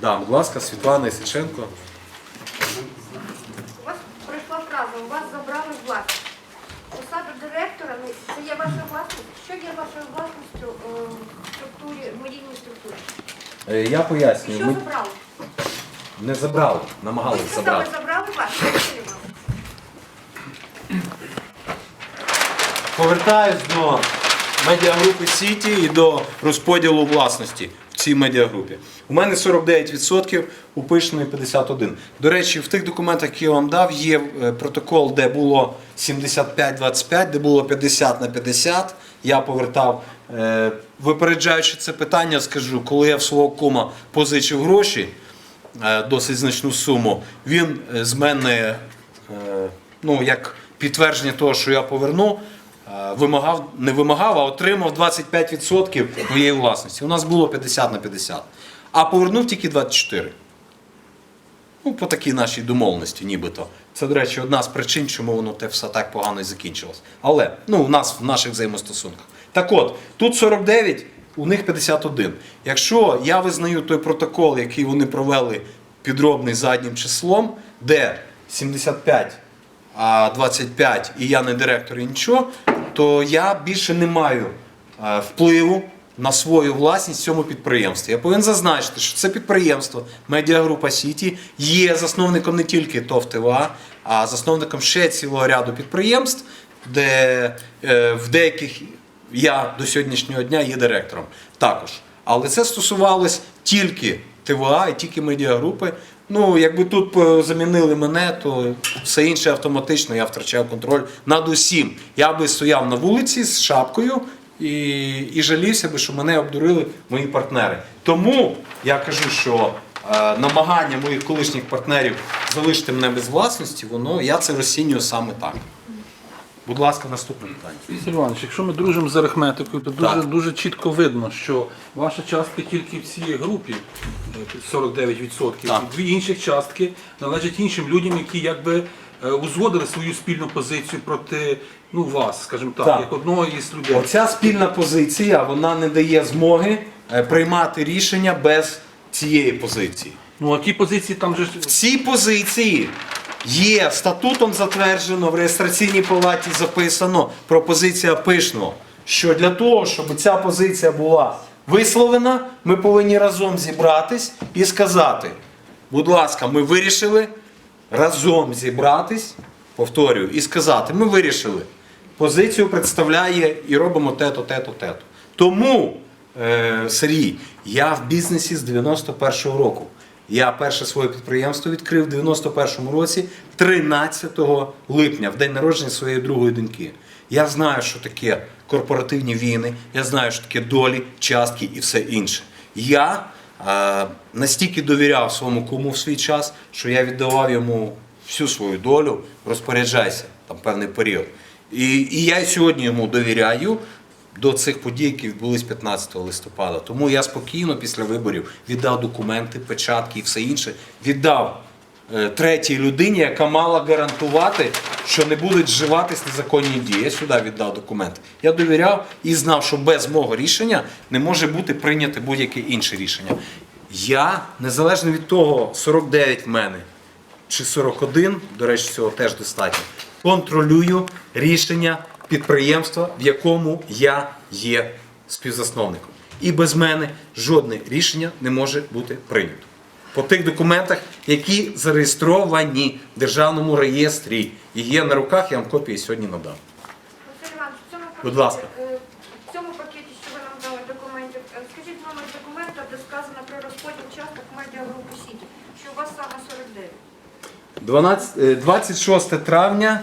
Да, будь ласка, Світлана Ісиченко. У вас пройшла фраза, у вас забрали власність. Посада директора, ну, це є ваша власність. Що є вашою власністю е, в структурі, в медійній структурі? Е, Я пояснюю, Що ми забрали? не забрали, намагалися сказали, забрати. забрали. Що отримали? Повертаюсь до медіагрупи Сіті і до розподілу власності цій медіагрупі. У мене 49%, у Пишної 51%. До речі, в тих документах, які я вам дав, є е, протокол, де було 75-25, де було 50 на 50. Я повертав. Е, Випереджаючи це питання, скажу, коли я в свого кума позичив гроші, е, досить значну суму, він з мене, ну, як підтвердження того, що я поверну, вимагав, не вимагав, а отримав 25% моєї власності. У нас було 50 на 50. А повернув тільки 24. Ну, по такій нашій домовленості, нібито. Це, до речі, одна з причин, чому воно те все так погано і закінчилось. Але ну, у нас в наших взаємостосунках. Так от, тут 49, у них 51. Якщо я визнаю той протокол, який вони провели підробний заднім числом, де 75, а 25 і я не директор і нічого, то я більше не маю е, впливу на свою власність в цьому підприємстві. Я повинен зазначити, що це підприємство Медіагрупа Сіті є засновником не тільки ТОВ ТВА, а засновником ще цілого ряду підприємств, де е, в деяких я до сьогоднішнього дня є директором також. Але це стосувалось тільки ТВА і тільки медіагрупи. Ну, якби тут е, замінили мене, то все інше автоматично я втрачав контроль над усім. Я би стояв на вулиці з шапкою і, і жалівся би, що мене обдурили мої партнери. Тому я кажу, що е, намагання моїх колишніх партнерів залишити мене без власності, воно я це розцінюю саме так. Будь ласка, наступне питання. Сергій Іванович, якщо ми дружимо з арифметикою, то дуже, Так. дуже чітко видно, що ваша частка тільки в цій групі е, 49%. Так. І Дві інших частки належать іншим людям, які якби е, узгодили свою спільну позицію проти ну, вас, скажімо так, Так. як одного із людей. Оця спільна позиція вона не дає змоги е, приймати рішення без цієї позиції. Ну а ті позиції там же ж В цій позиції є статутом затверджено в реєстраційній палаті записано пропозиція пишного, що для того, щоб ця позиція була висловлена, ми повинні разом зібратись і сказати: будь ласка, ми вирішили разом зібратись, повторюю, і сказати: ми вирішили, позицію представляє і робимо те-то, те-то, те-то. Тому, е, Сергій, я в бізнесі з 91-го року. Я перше своє підприємство відкрив в 91-му році, 13 липня, в день народження своєї другої доньки. Я знаю, що таке корпоративні війни, я знаю, що таке долі, частки і все інше. Я е, настільки довіряв своєму куму в свій час, що я віддавав йому всю свою долю, розпоряджайся там певний період. І, і я сьогодні йому довіряю до цих подій, які відбулись 15 листопада. Тому я спокійно після виборів віддав документи, печатки і все інше. Віддав е, третій людині, яка мала гарантувати, що не будуть вживатись незаконні дії. Я сюди віддав документи. Я довіряв і знав, що без мого рішення не може бути прийняте будь-яке інше рішення. Я, незалежно від того, 49 в мене чи 41, до речі, цього теж достатньо, контролюю рішення підприємства, в якому я є співзасновником. І без мене жодне рішення не може бути прийнято. По тих документах, які зареєстровані в державному реєстрі і є на руках, я вам копії сьогодні надам. Будь ласка. е, В цьому пакеті, що ви нам дали документів, е, скажіть номер документа, де сказано про розподіл часток медіагрупи Сіті, що у вас саме 49. 12, е, 26 травня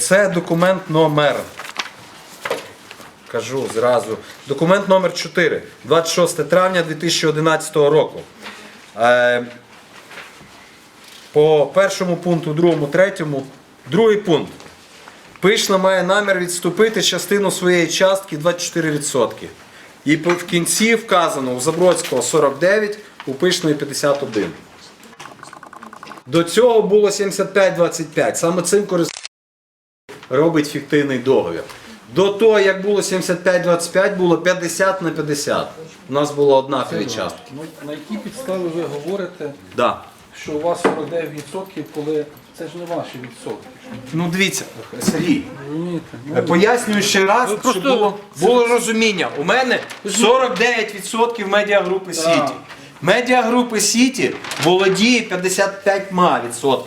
це документ номер. Кажу зразу. Документ номер 4. 26 травня 2011 року. Е, По першому пункту, другому, третьому. Другий пункт. Пишна має намір відступити частину своєї частки 24%. І в кінці вказано у Забродського 49, у Пишної 51. До цього було 75-25. Саме цим користується робить фіктивний договір. До того, як було 75-25, було 50 на 50. У нас було однакові частки. Ну, на якій підставі ви говорите, Да. що у вас 49%, коли це ж не ваші відсотки? Ну дивіться, Сергій, Розумієте? Е, Пояснюю ще раз, щоб просто- було, було розуміння. У мене 49% медіагрупи Сіті. Медіагрупи Сіті володіє 55%.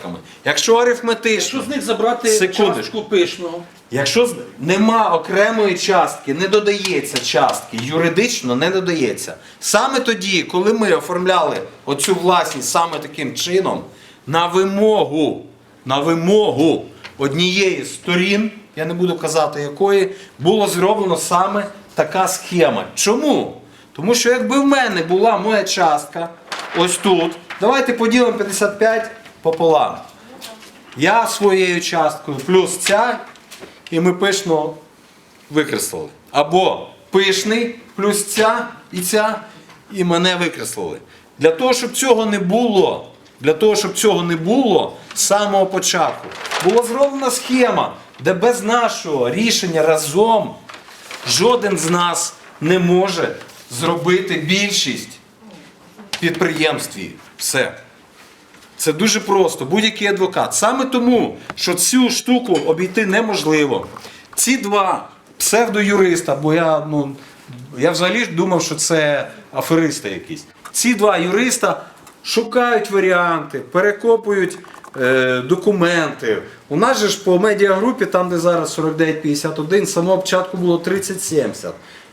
Якщо арифметично, Якщо з них забрати Секундочку. частку пишного, якщо з- нема окремої частки, не додається частки, юридично не додається. Саме тоді, коли ми оформляли оцю власність саме таким чином, на вимогу, на вимогу однієї з сторін, я не буду казати якої, було зроблено саме така схема. Чому? Тому що якби в мене була моя частка ось тут, давайте поділимо 55 пополам. Я своєю часткою плюс ця, і ми пишно викреслили. Або пишний плюс ця і ця, і мене викреслили. Для того, щоб цього не було, для того, щоб цього не було з самого початку, була зроблена схема, де без нашого рішення разом жоден з нас не може зробити більшість підприємстві. Все. Це дуже просто. Будь-який адвокат. Саме тому, що цю штуку обійти неможливо. Ці два псевдоюриста, бо я, ну, я взагалі думав, що це аферисти якісь. Ці два юриста шукають варіанти, перекопують е, документи. У нас же ж по медіагрупі, там де зараз 49-51, з самого початку було 30-70.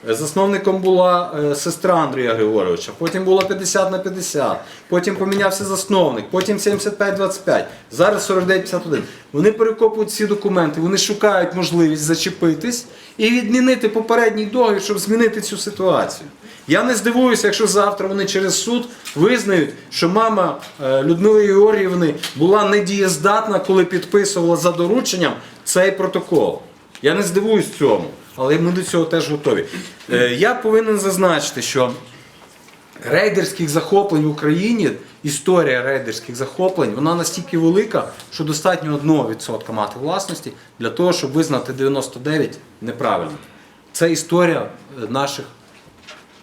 Е, Засновником була е, сестра Андрія Григоровича, потім було 50 на 50, потім помінявся засновник, потім 75-25, зараз 49-51. Вони перекопують ці документи, вони шукають можливість зачепитись і відмінити попередній договір, щоб змінити цю ситуацію. Я не здивуюся, якщо завтра вони через суд визнають, що мама е, Людмили Георгіївни була недієздатна, коли підписувала за дорученням цей протокол. Я не здивуюсь цьому, але ми до цього теж готові. Е, Я повинен зазначити, що рейдерських захоплень в Україні, історія рейдерських захоплень, вона настільки велика, що достатньо 1% мати власності для того, щоб визнати 99 неправильним. Це історія е, наших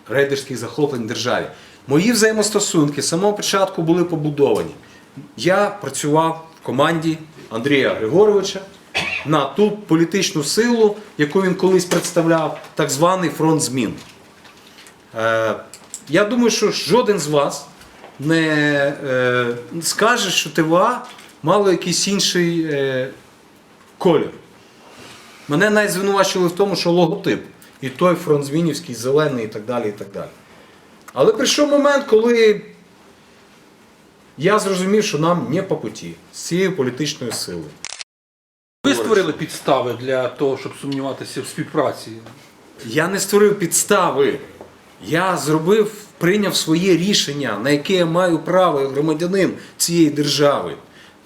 рейдерських захоплень в державі. Мої взаємостосунки з самого початку були побудовані. Я працював в команді Андрія Григоровича на ту політичну силу, яку він колись представляв, так званий фронт змін. Е, я думаю, що жоден з вас не е, скаже, що ТВА мало якийсь інший е, колір. Мене навіть звинувачили в тому, що логотип. І той фронт змінівський, зелений і так далі. і так далі. Але прийшов момент, коли я зрозумів, що нам не по путі з цією політичною силою. Ви створили підстави для того, щоб сумніватися в співпраці. Я не створив підстави. Я зробив, прийняв своє рішення, на яке я маю право як громадянин цієї держави.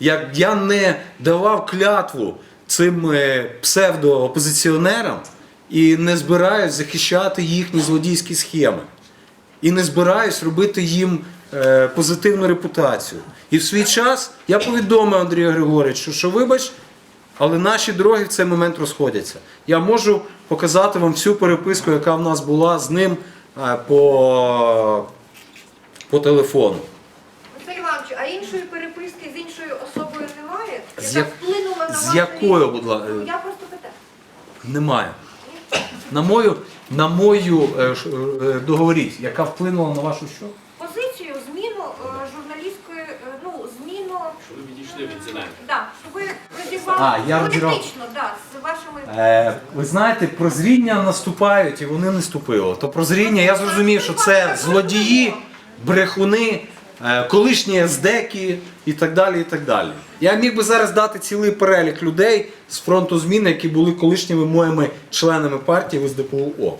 Як я не давав клятву цим е, псевдоопозиціонерам і не збираюсь захищати їхні злодійські схеми. І не збираюсь робити їм е, позитивну репутацію. І в свій час я повідомив Андрію Григоровичу, що вибач, але наші дороги в цей момент розходяться. Я можу показати вам всю переписку, яка в нас була з ним е, по, по телефону. Василь Іванович, а іншої переписки з іншою особою немає? З як- вплинула на з якою, будь ласка? Ну, Я просто питаю. Немає. На мою, на мою е, е, договоріть, яка вплинула на вашу що? Позицію, зміну е, журналістської, е, ну, зміну... Щоб ви відійшли від земель. Да, щоб ви розірвали А, я політично, да, з вашими... Е, ви знаєте, прозріння наступають і вони не ступило. То прозріння, я зрозумів, що це злодії, брехуни, е, колишні ездеки і так далі. і так далі. Я міг би зараз дати цілий перелік людей з фронту змін, які були колишніми моїми членами партії в СДПУО.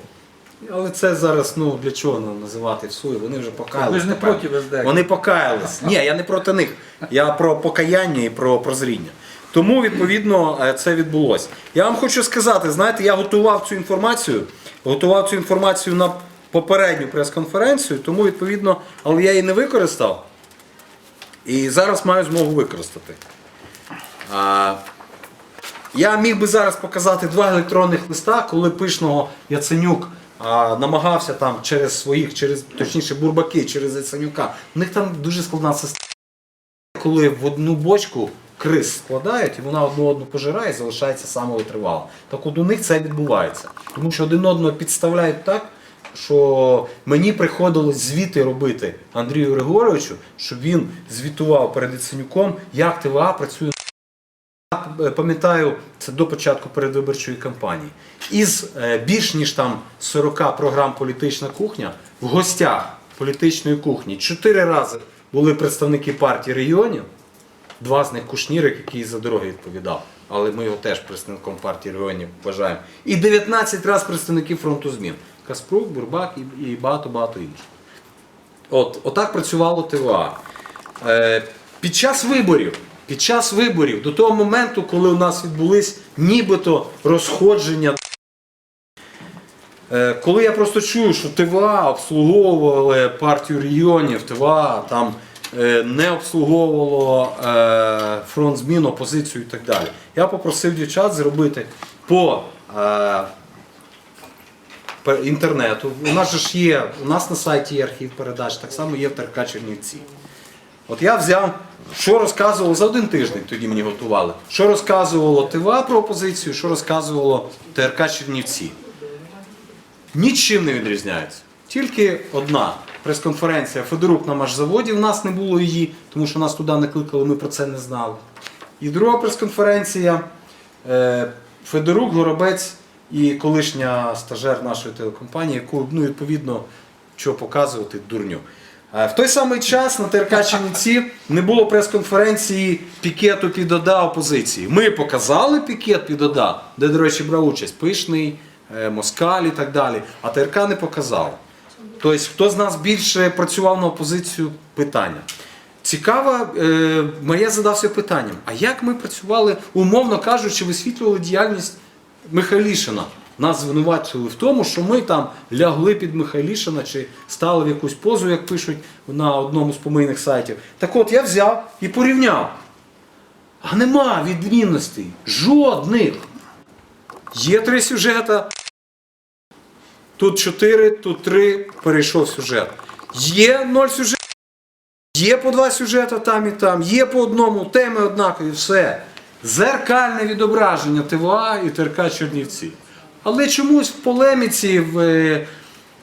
Але це зараз ну для чого нам називати в суі? Вони вже покаялись. Ви ж не тепер. проти СДЕК. Вони покаялись. Ні, я не проти них. Я про покаяння і про прозріння. Тому, відповідно, е, це відбулося. Я вам хочу сказати, знаєте, я готував цю інформацію, готував цю інформацію на попередню прес-конференцію, тому, відповідно, але я її не використав. І зараз маю змогу використати. Я міг би зараз показати два електронних листа, коли пишного Яценюк а, намагався там через своїх, через точніше бурбаки, через Яценюка. У них там дуже складна система, коли в одну бочку крис складають, і вона одну одну пожирає і залишається самовитривала. Так от у них це відбувається. Тому що один одного підставляють так, що мені приходилось звіти робити Андрію Григоровичу, щоб він звітував перед Яценюком, як ТВА працює я пам'ятаю, це до початку передвиборчої кампанії. Із е, більш ніж там 40 програм політична кухня в гостях політичної кухні чотири рази були представники партії регіонів. Два з них Кушнірик, який за дороги відповідав, але ми його теж представником партії регіонів вважаємо. І 19 разів представники фронту змін. Каспрук, Бурбак і, багато-багато інших. От, отак працювало ТВА. Е, під час виборів, під час виборів, до того моменту, коли у нас відбулись нібито розходження. Е, коли я просто чую, що ТВА обслуговували партію регіонів, ТВА там не обслуговувало е, фронт змін, опозицію і так далі. Я попросив дівчат зробити по е, інтернету. У нас ж є, у нас на сайті є архів передач, так само є в ТРК Чернівці. От я взяв, що розказувало за один тиждень, тоді мені готували, що розказувало ТВА про опозицію, що розказувало ТРК Чернівці. Нічим не відрізняється. Тільки одна прес-конференція Федорук на машзаводі, в нас не було її, тому що нас туди не кликали, ми про це не знали. І друга прес-конференція е, Федорук, Горобець і колишня стажер нашої телекомпанії, яку, ну, відповідно, що показувати дурню. Е, В той самий час на ТРК Чернівці не було прес-конференції пікету під ОДА опозиції. Ми показали пікет під ОДА, де, до речі, брав участь Пишний, е, Москаль і так далі, а ТРК не показав. Тобто, хто з нас більше працював на опозицію? Питання. Цікаво, е, Марія задався питанням: а як ми працювали, умовно кажучи, висвітлювали діяльність Михайлішина? Нас звинувачили в тому, що ми там лягли під Михайлішина чи стали в якусь позу, як пишуть на одному з помийних сайтів. Так от я взяв і порівняв. А нема відмінностей. Жодних. Є три сюжета. Тут чотири, тут три, перейшов сюжет. Є ноль сюжетів. Є по два сюжети там і там, є по одному, теми однакові, все. Зеркальне відображення ТВА і ТРК Чернівці. Але чомусь в полеміці в е,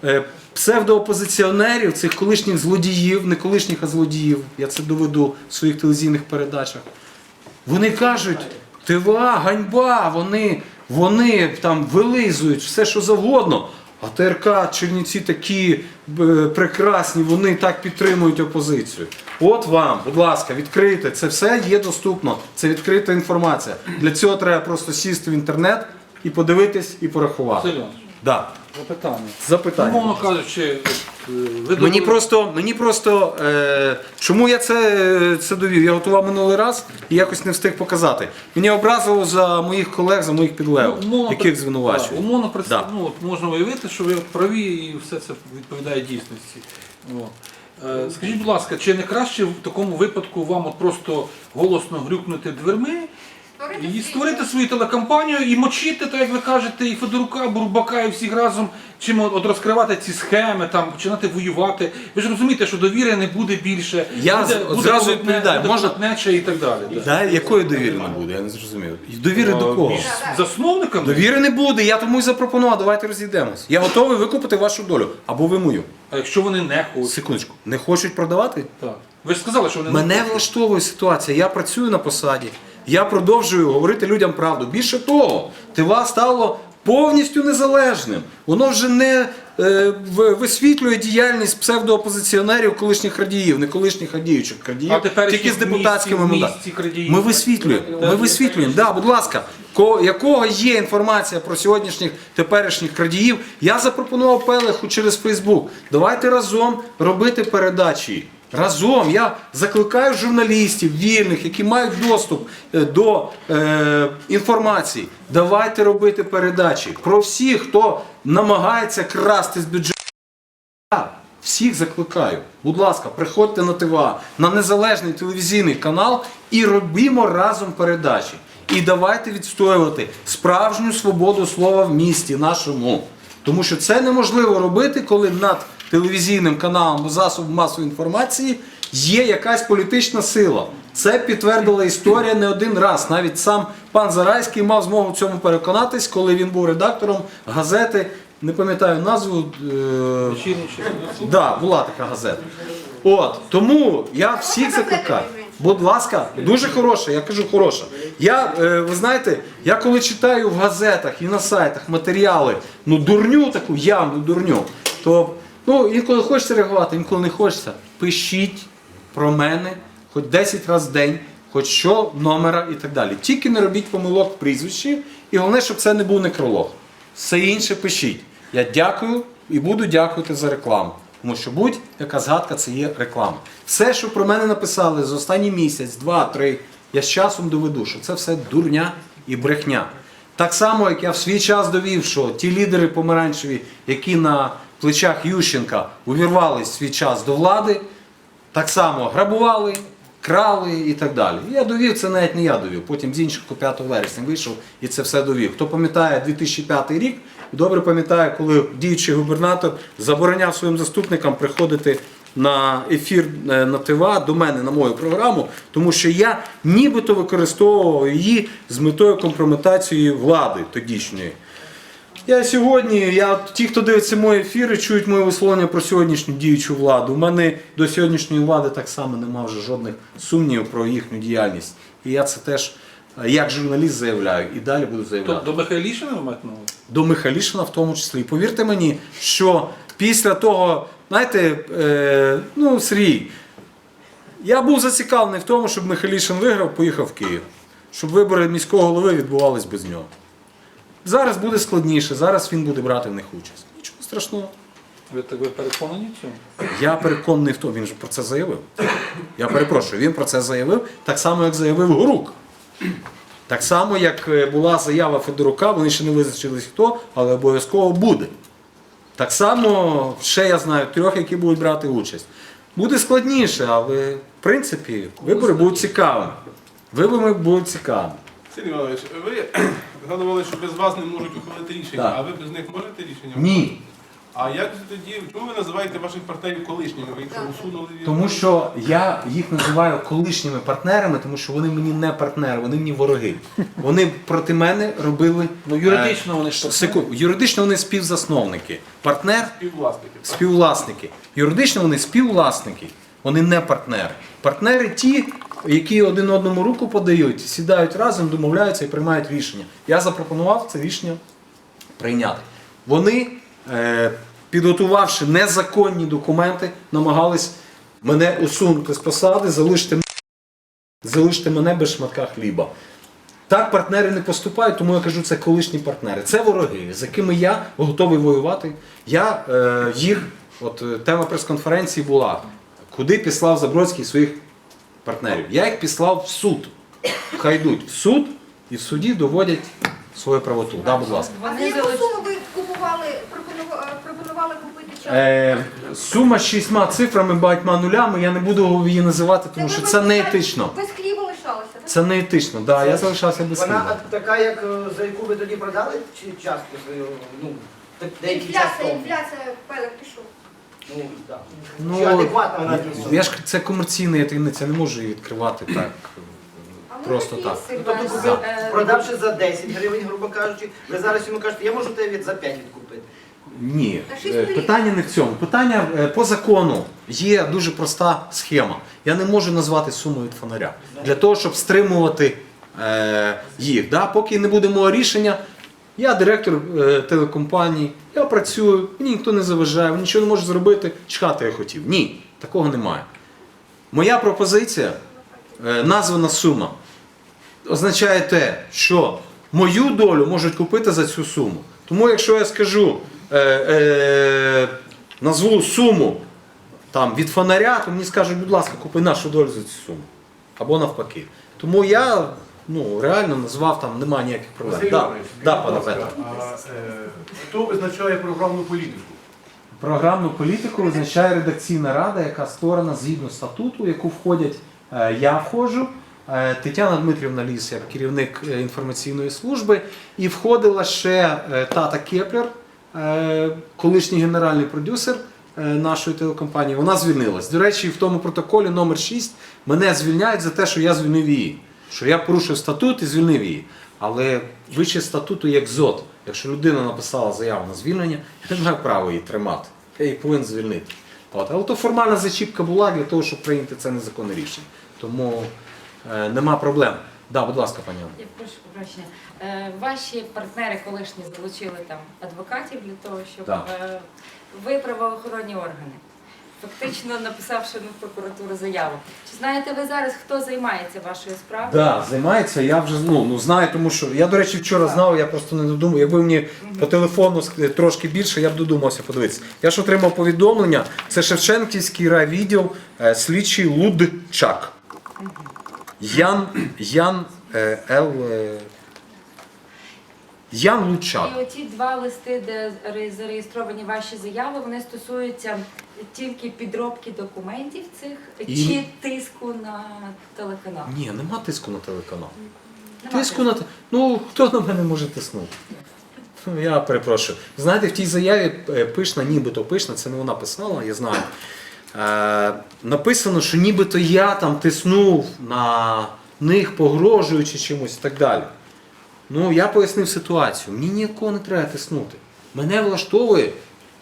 е, псевдоопозиціонерів, цих колишніх злодіїв, не колишніх, а злодіїв, я це доведу в своїх телевізійних передачах. Вони кажуть, ТВА, ганьба, вони, вони там вилизують все, що завгодно. А ТРК Чернівці такі е, прекрасні, вони так підтримують опозицію. От вам, будь ласка, відкрийте. Це все є доступно. Це відкрита інформація. Для цього треба просто сісти в інтернет і подивитись і порахувати. Да. Запитання. Запитання. Умовно кажучи, е, ви Мені просто, мені просто е, чому я це, це довів? Я готував минулий раз і якось не встиг показати. Мені образило за моїх колег, за моїх підлеглих, Ну, умовно яких звинувачують. Умовно Да. ну, от можна уявити, що ви праві і все це відповідає дійсності. От. Е, Скажіть, будь ласка, чи не краще в такому випадку вам от просто голосно грюкнути дверми і створити свою телекомпанію і мочити, так як ви кажете, і Федорука, Бурбака, і всіх разом, чим от розкривати ці схеми, там починати воювати. Ви ж розумієте, що довіри не буде більше, Я буде, буде зразу відповідаю. буде Можна- колотнече і так далі. да. Да, якої довіри не буде? Я не зрозумів. Довіри до Е, кого? Між засновниками? Довіри не буде, я тому і запропонував, давайте розійдемось. Я готовий викупити вашу долю. Або ви мою. А якщо вони не хочуть? Секундочку. Не хочуть продавати? Так. Ви ж сказали, що вони Мене хочуть. влаштовує ситуація. Я працюю на посаді. Я продовжую говорити людям правду. Більше того, ТВА стало повністю незалежним. Воно вже не е, висвітлює діяльність псевдоопозиціонерів, колишніх радіїв, не колишніх радіючих радіїв, А тільки з депутатськими мандатами. Ми висвітлюємо. Ми висвітлюємо. Да, будь ласка, ко- якого є інформація про сьогоднішніх теперішніх крадіїв? Я запропонував Пелеху через Фейсбук. Давайте разом робити передачі. Разом я закликаю журналістів вільних, які мають доступ е, до е, інформації. Давайте робити передачі про всіх, хто намагається красти з бюджету. Я всіх закликаю. Будь ласка, приходьте на ТВА, на незалежний телевізійний канал і робімо разом передачі. І давайте відстоювати справжню свободу слова в місті нашому. Тому що це неможливо робити, коли над телевізійним каналом або засобом масової інформації є якась політична сила. Це підтвердила історія не один раз. Навіть сам пан Зарайський мав змогу в цьому переконатись, коли він був редактором газети, не пам'ятаю назву. е? Да, була така газета. От тому я всіх закликаю. Будь ласка, дуже хороша, я кажу хороша. Я, е, ви знаєте, я коли читаю в газетах і на сайтах матеріали, ну дурню таку, явну дурню, то ну, інколи хочеться реагувати, інколи не хочеться. Пишіть про мене хоч 10 разів в день, хоч що, номера і так далі. Тільки не робіть помилок в прізвищі, і головне, щоб це не був некролог. Все інше пишіть. Я дякую і буду дякувати за рекламу. Тому що будь-яка згадка це є реклама. Все, що про мене написали за останній місяць, два, три, я з часом доведу, що це все дурня і брехня. Так само, як я в свій час довів, що ті лідери помаранчеві, які на плечах Ющенка увірвались в свій час до влади, так само грабували, крали і так далі. Я довів, це навіть не я довів. Потім Зінченко 5 вересня вийшов і це все довів. Хто пам'ятає 2005 рік, добре пам'ятає, коли діючий губернатор забороняв своїм заступникам приходити на ефір е, на ТВА до мене на мою програму, тому що я нібито використовував її з метою компрометації влади тодішньої. Я сьогодні, я, ті, хто дивиться мої ефіри, чують моє висловлення про сьогоднішню діючу владу. У мене до сьогоднішньої влади так само немає вже жодних сумнівів про їхню діяльність. І я це теж е, як журналіст заявляю і далі буду То заявляти. до Михайлішина ви маєте увазі? До Михайлішина в тому числі. І повірте мені, що після того, знаєте, е, ну, Сергій, я був зацікавлений в тому, щоб Михайлішин виграв, поїхав в Київ. Щоб вибори міського голови відбувались без нього. Зараз буде складніше, зараз він буде брати в них участь. Нічого страшного. Ви так ви переконані в цьому? Я переконаний в тому, він же про це заявив. Я перепрошую, він про це заявив, так само, як заявив Горук. Так само, як е, була заява Федорука, вони ще не визначились хто, але обов'язково буде. Так само ще я знаю трьох, які будуть брати участь. Буде складніше, але в принципі вибори будуть цікавими. Вибори будуть цікавими. Сергій Іванович, ви згадували, що без вас не можуть ухвалити рішення, Так. а ви без них можете рішення? Ні. А як же тоді, чому ви називаєте ваших партнерів колишніми? Ви їх що, усунули від Тому що я їх називаю колишніми партнерами, тому що вони мені не партнери, вони мені вороги. Вони проти мене робили. Ну, юридично вони ж партнери. секунду, юридично вони співзасновники. Партнер співвласників? співвласники. Юридично вони співвласники, вони не партнери. Партнери ті, які один одному руку подають, сідають разом, домовляються і приймають рішення. Я запропонував це рішення прийняти. Вони, е, підготувавши незаконні документи, намагались мене усунути з посади, залишити, залишити мене без шматка хліба. Так партнери не поступають, тому я кажу, це колишні партнери. Це вороги, з якими я готовий воювати. Я е, їх, от е, тема прес-конференції була, куди післав Забродський своїх партнерів. Я їх післав в суд. Хай йдуть в суд і в суді доводять свою правоту. Да, будь ласка. А за яку суму ви купували, пропонували, пропонували купити час? Е, сума з шістьма цифрами, багатьма нулями, я не буду її називати, тому що це не етично. Без хліба лишалися? так? Це не етично. Да, я залишався без Вона слова. така, як е, за яку ви тоді продали, чи частку свою, ну, так- деякий час Інфляція, тому? інфляція, пелик пішов. Ну, так. Ну, Чи адекватно вона дійсно? Я ж це комерційна таємниця, не можу її відкривати так. Просто так. Ну, Тобто, купив, е, продавши за 10 гривень, грубо кажучи, ви зараз йому кажете, я можу тебе від за 5 відкупити. Ні, Та е, питання не в цьому. Питання е, по закону є дуже проста схема. Я не можу назвати суму від фонаря для того, щоб стримувати е, їх. Да? Поки не буде мого рішення, я директор е, телекомпанії, я працюю, мені ніхто не заважає, нічого не можу зробити, чхати я хотів. Ні, такого немає. Моя пропозиція, е, названа сума, означає те, що мою долю можуть купити за цю суму. Тому якщо я скажу, е, е, назву суму там, від фонаря, то мені скажуть, будь ласка, купи нашу долю за цю суму. Або навпаки. Тому я ну, реально назвав, там немає ніяких проблем. Василь Да, Іванович, да, пане будь ласка, Петро. а, е, Хто визначає програмну політику? Програмну політику визначає редакційна рада, яка створена згідно статуту, в яку входять е, я входжу, е, Тетяна Дмитрівна Ліс, як керівник е, інформаційної служби, і входила ще е, Тата Кеплер, е, колишній генеральний продюсер е, нашої телекомпанії. Вона звільнилась. До речі, в тому протоколі номер 6 мене звільняють за те, що я звільнив її. Що я порушив статут і звільнив її. Але вище статуту як ЗОТ. Якщо людина написала заяву на звільнення, я не маю права її тримати. Я її повинен звільнити. От. Але то формальна зачіпка була для того, щоб прийняти це незаконне рішення. Тому е, нема проблем. Да, будь ласка, пані. Я прошу прощення. Е, Ваші партнери колишні залучили там адвокатів для того, щоб Так. е, ви правоохоронні органи. Фактично написавши на прокуратуру заяву. Чи знаєте ви зараз, хто займається вашою справою? Да, займається. Я вже ну, ну знаю, тому що я, до речі, вчора знав, я просто не додумав. Якби мені по телефону ск- трошки більше, я б додумався подивитися. Я ж отримав повідомлення. Це Шевченківський райвідділ, е, слідчий Лудчак. Ян Ян е, Л. е, Ян Лучак. І оці два листи, де зареєстровані ваші заяви, вони стосуються тільки підробки документів цих І- чи тиску на телеканал? Ні, нема тиску на телеканал. Нема Тиску на те- Ну, хто на мене може тиснути? Ну, Я перепрошую. Знаєте, в тій заяві е, пишна, нібито пишна, це не вона писала, я знаю. Е, написано, що нібито я там тиснув на них, погрожуючи чимось і так далі. Ну, я пояснив ситуацію. Мені ніякого не треба тиснути. Мене влаштовує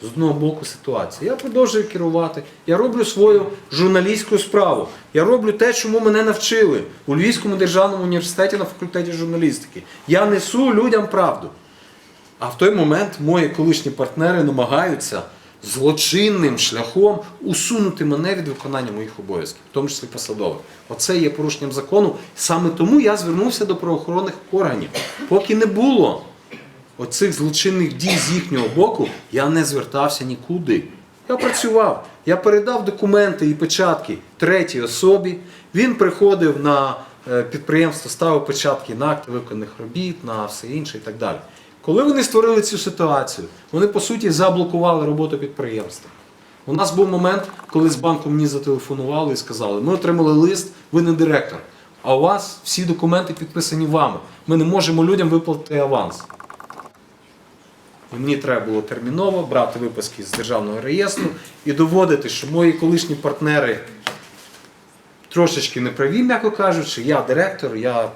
з одного боку ситуація. Я продовжую керувати. Я роблю свою журналістську справу. Я роблю те, чому мене навчили у Львівському державному університеті на факультеті журналістики. Я несу людям правду. А в той момент мої колишні партнери намагаються злочинним шляхом усунути мене від виконання моїх обов'язків, в тому числі посадових. Оце є порушенням закону. Саме тому я звернувся до правоохоронних органів. Поки не було оцих злочинних дій з їхнього боку, я не звертався нікуди. Я працював, я передав документи і печатки третій особі. Він приходив на е, підприємство, ставив печатки на акти виконаних робіт, на все інше і так далі. Коли вони створили цю ситуацію, вони по суті заблокували роботу підприємства. У нас був момент, коли з банку мені зателефонували і сказали, ми отримали лист, ви не директор, а у вас всі документи підписані вами. Ми не можемо людям виплатити аванс. І мені треба було терміново брати виписки з державного реєстру і доводити, що мої колишні партнери трошечки неправі, м'яко кажучи, я директор, я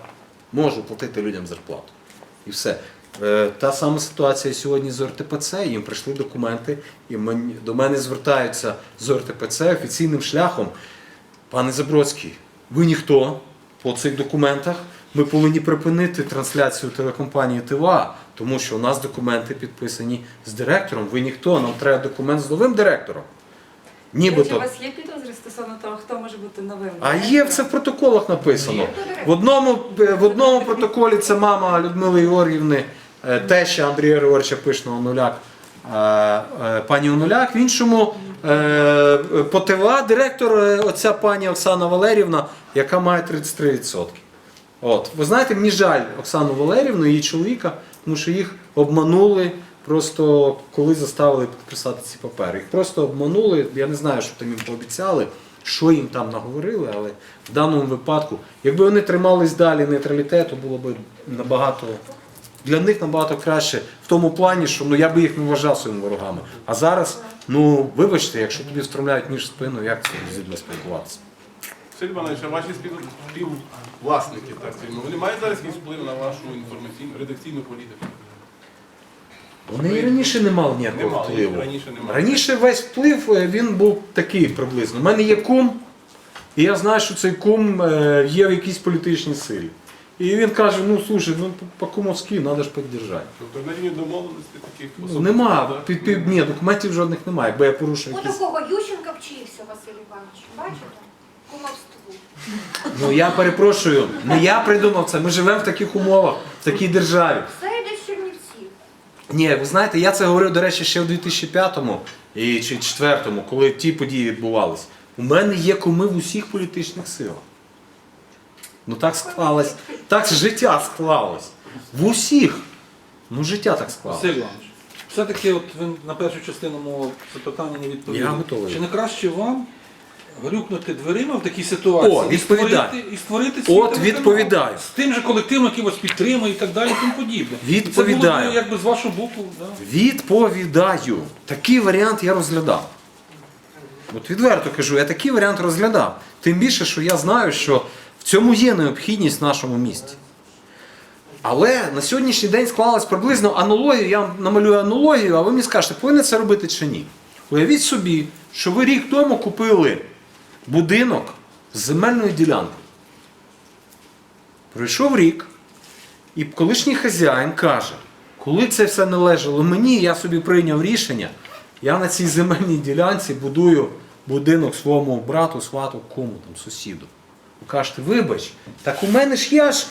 можу платити людям зарплату. І все. Е, Та сама ситуація сьогодні з ОРТПЦ. Їм прийшли документи, і до мене звертаються з ОРТПЦ офіційним шляхом. Пане Забродський, ви ніхто по цих документах. Ми повинні припинити трансляцію телекомпанії ТВА, тому що у нас документи підписані з директором. Ви ніхто, нам треба документ з новим директором. Чи у вас є підозри стосовно того, хто може бути новим? А є це в протоколах написано. В одному, в одному протоколі це мама Людмили Георгіївни, е, теща Андрія Григоровича Пишного Онуляк, е, е, пані Онуляк. В іншому е, директор е, оця пані Оксана Валерівна, яка має 33%. От. Ви знаєте, мені жаль Оксану Валерівну її чоловіка, тому що їх обманули. Просто коли заставили підписати ці папери. Їх просто обманули. Я не знаю, що там їм пообіцяли, що їм там наговорили, але в даному випадку, якби вони тримались далі нейтралітету, було б набагато для них набагато краще в тому плані, що ну я би їх не вважав своїми ворогами. А зараз, ну вибачте, якщо тобі встромляють між спину, як це з людьми спілкуватися? Сергій Іванович, а ваші співвласники, так скажімо, вони мають зараз якийсь вплив на вашу інформаційну редакційну політику? Вони і раніше не мали ніякого мали, впливу. раніше не мали. Раніше весь вплив е, він був такий приблизно. У мене є кум, і я знаю, що цей кум е, є в якійсь політичній силі. І він каже: ну слушай, ну по-кумовськи треба ж підтримати. Тобто на рівні домовленості таких Ну, особистих, нема, так? під, під, ні, документів жодних немає. Якби я порушив У якісь. такого Ющенка вчився Василь Іванович. Бачите? Кумовству. Ну я перепрошую, не я придумав це. Ми живемо в таких умовах, в такій державі. Все йде з Чернівців. Ні, ви знаєте, я це говорив, до речі, ще в 2005-му і чи 2004-му, коли ті події відбувались. У мене є куми в усіх політичних силах. Ну так склалось. Так життя склалось. В усіх. Ну життя так склалось. Василь Іванович, все-таки от ви на першу частину мого запитання не відповіли. Я готовий. Чи не краще вам грюкнути дверима в такій ситуації О, і відповідаю. створити, і створити свій От телеканал. відповідаю. з тим же колективом, який вас підтримує і так далі, і тому подібне. І Відповідаю. Це було б якби з вашого боку. Да. Відповідаю. Такий варіант я розглядав. От відверто кажу, я такий варіант розглядав. Тим більше, що я знаю, що цьому є необхідність в нашому місті. Але на сьогоднішній день склалась приблизно аналогія, я намалюю аналогію, а ви мені скажете, повинен це робити чи ні. Уявіть собі, що ви рік тому купили будинок з земельною ділянкою. Пройшов рік, і колишній хазяїн каже, коли це все належало мені, я собі прийняв рішення, я на цій земельній ділянці будую будинок своєму брату, свату, кому там, сусіду. Кажете, вибач, так у мене ж я ж